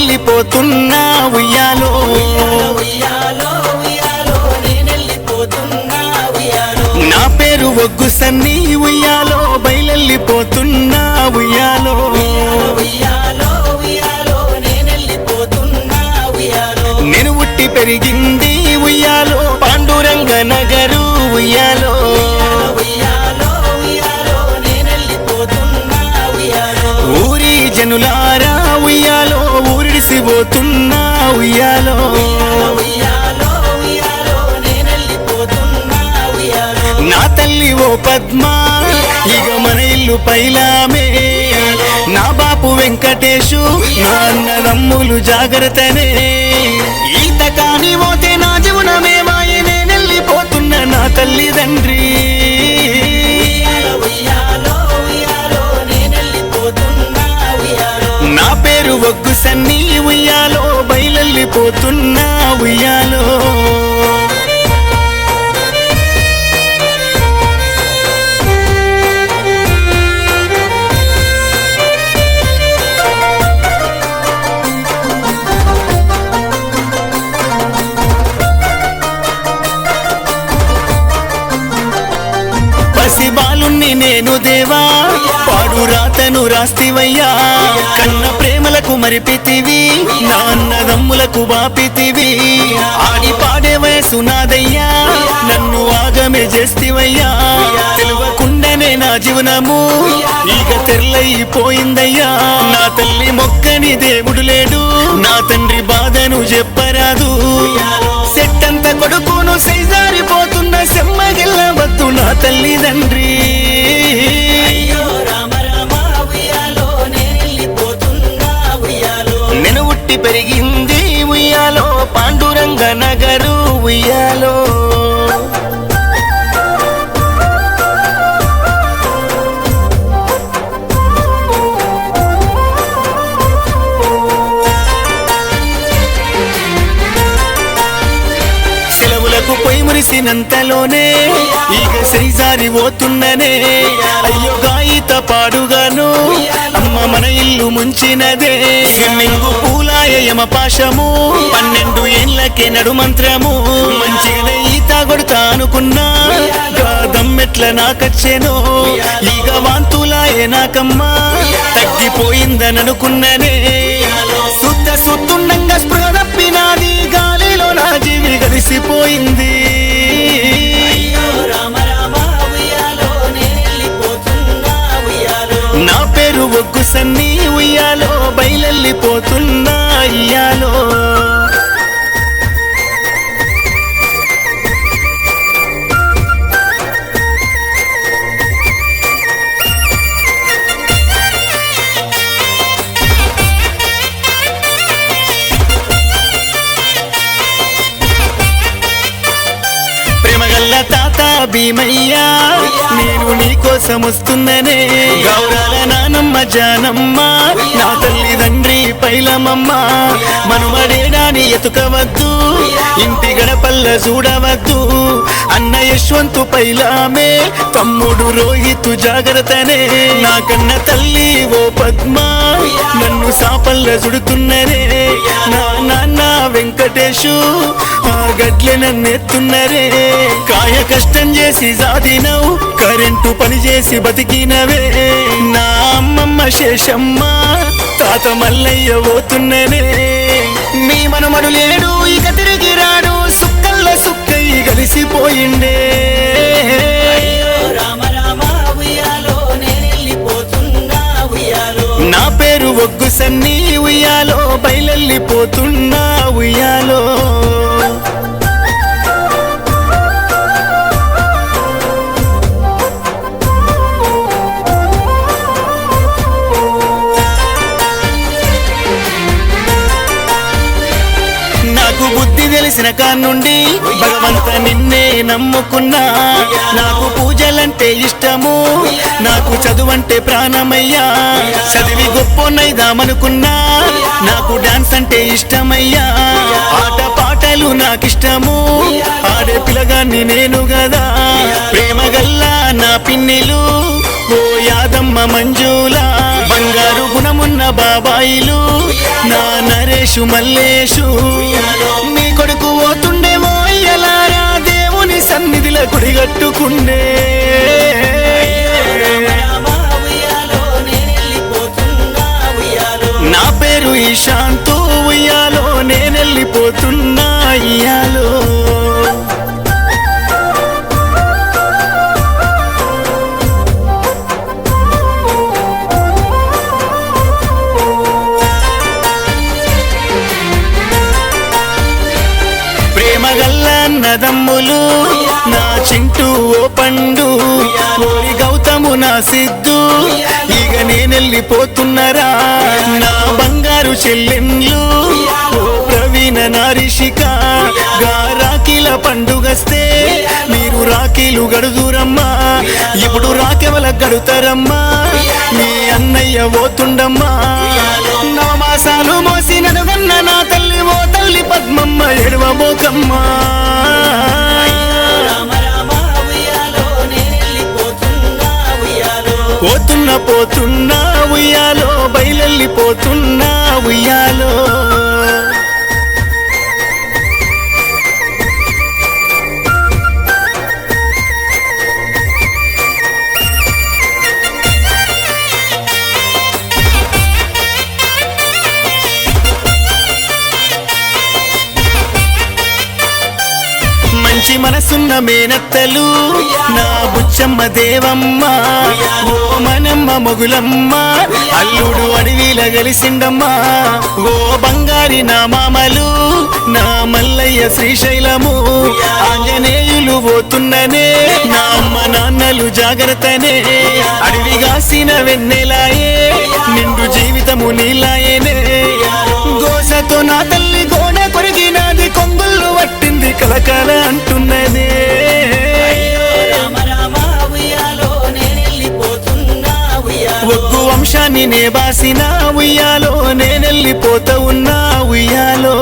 నేనెళ్ళిపోతున్నా ఉయ్యాలో నా పేరు ఒగ్గు సన్ని ఉయ్యాలో బయలెళ్ళిపోతున్నా ఉయ్యాలో ఉయ్యాలో నేను ఉట్టి పెరిగింది ఉయ్యాలో పాండురంగ నగరు ఉయ్యాలో ఉయ్యాలో. ఊరి జనులారా ఉయ్యాలో. కలిసిపోతున్నా ఉయ్యాలో నా తల్లి ఓ పద్మ ఇక మన ఇల్లు పైలామే. నా బాపు వెంకటేశు నా అన్నదమ్ములు జాగ్రత్తనే. ఈత కాని పోతే నా జీవనమే మాయనే నేనెళ్ళిపోతున్న నా తల్లిదండ్రి పేరు సన్నీ ఉయ్యాలో బయలెళ్ళిపోతున్నా ఉయ్యాలో. రాతను కన్న ప్రేమలకు మరిపితివి నాన్నదమ్ములకు బాపితివి ఆడి పాడే వయసు నాదయ్యా నన్ను ఆగమే చేస్తివయ్యా. తెలియకుండానే నా జీవనము ఇక తెరలైపోయిందయ్యా. నా తల్లి మొక్కని దేవుడు లేడు నా తండ్రి బాధను చెప్పరాదు. సెట్టంత కొడుకును సైజారిపోతున్న సెమ్మగిల్లవద్దు నా తల్లిదండ్రి పెరిగింది ఉయ్యాలో. పాండురంగ నగరు ఉయ్యాలో. సెలవులకు పొయ్యి మురిసినంతలోనే ఇక సైజారి పోతున్ననే అయ్యో గాయిత పాడుగా ముంచినదే. స్విమ్మింగ్ పూలాయ యమ పాశము పన్నెండు ఏళ్ళకే నడు మంత్రము. మంచిగానే ఈత కొడతా అనుకున్నా. దమ్మెట్ల నాకచ్చేనో ఇక వాంతులాయే నాకమ్మా. తగ్గిపోయిందని అనుకున్ననే శుద్ధ సుత్తుండంగా స్పృహ తప్పినాది గాలిలో నా జీవి కలిసిపోయింది ఒగ్గు సన్ని ఉయ్యాలో బయలెళ్ళిపోతున్నా అయ్యాలో. ప్రేమగల్ల తాత భీమయ్యా నేను నీ కోసం వస్తున్ననే గౌరాల నానమ్మ జానమ్మ నా తల్లిదండ్రి పైలమమ్మ. మనుమడేడాని ఎతుకవద్దు ఇంటి గడపల్ల చూడవద్దు. అన్న యశ్వంతు పైలామే తమ్ముడు రోహితు జాగ్రత్తనే. నా కన్న తల్లి ఓ పద్మ నన్ను సాపల్ల చుడుతున్నరే నా నాన్న వెంకటేశు ఆ గడ్లె నన్నెత్తున్నరే. కాయ కష్టం చేసి సాధినవు కరెంటు పని చేసి బతికినవే. నా అమ్మమ్మ శేషమ్మ తాత మల్లయ్య పోతున్ననే. మీ మనమడు లేడు ఇక తిరిగి రాడు సుక్కల్ల సుక్కయ్యి కలిసిపోయిండే నా పేరు ఒగ్గు సన్ని ఉయ్యాలో బయలెళ్ళిపోతున్నా ఉయ్యాలో. చేసిన తెలిసిన కానుండి భగవంత నిన్నే నమ్ముకున్నా. నాకు పూజలంటే ఇష్టము నాకు చదువంటే ప్రాణమయ్యా. చదివి గొప్పనైదామనుకున్నా నాకు డాన్స్ అంటే ఇష్టమయ్యా. ఆట పాటలు నాకిష్టము ఆడే పిలగాన్ని నేను గదా. ప్రేమ గల్లా నా పిన్నిలు ఓ యాదమ్మ మంజు. బాబాయిలు నా నరేషు మల్లేషు. మీ కొడుకు పోతుండేమో ఎలారా దేవుని సన్నిధిలో గుడిగట్టుకుండే నా పేరు ఈశాంతు ఉయ్యాలో నేనెళ్ళిపోతున్నా ఇయ్యాలో పండు. ఓరి గౌతము నా సిద్ధు. ఇక నేనెళ్ళిపోతున్నారా? నా బంగారు చెల్లెండ్లు. ఓ ప్రవీణ నారిషిక. గా రాఖీల పండుగస్తే మీరు రాఖీలు గడుదురమ్మా. ఇప్పుడు రాకెవల గడుతారమ్మా? మీ అన్నయ్య పోతుండమ్మా. నా మాసాలు మోసి నడుగన్న నా తల్లి ఓ తల్లి పద్మమ్మ ఎడవబోకమ్మా పోతున్న పోతున్నా ఉయ్యాలో బయలెళ్ళిపోతున్నా ఉయ్యాలో మనసున్న మేనత్తలు నా బుచ్చమ్మ దేవమ్మ ఓ మనమ్మ మొగులమ్మ అల్లుడు అడవిల గలిసిండమ్మ ఓ బంగారి నా మామలు నా మల్లయ్య శ్రీశైలము ఆంజనేయులు పోతున్ననే నా అమ్మ నాన్నలు జాగ్రత్తనే అడవిగాసిన వెన్నెలాయే నిండు జీవితము నీలాయనే. గోసతో నా తల్లి గోడ కొరిగినది కొంగుళ్ళు పట్టింది కలకల అంటున్నదే. నే బాసిన ఉయ్యాలో నేనెళ్ళిపోతా ఉన్నా ఉయ్యాలో.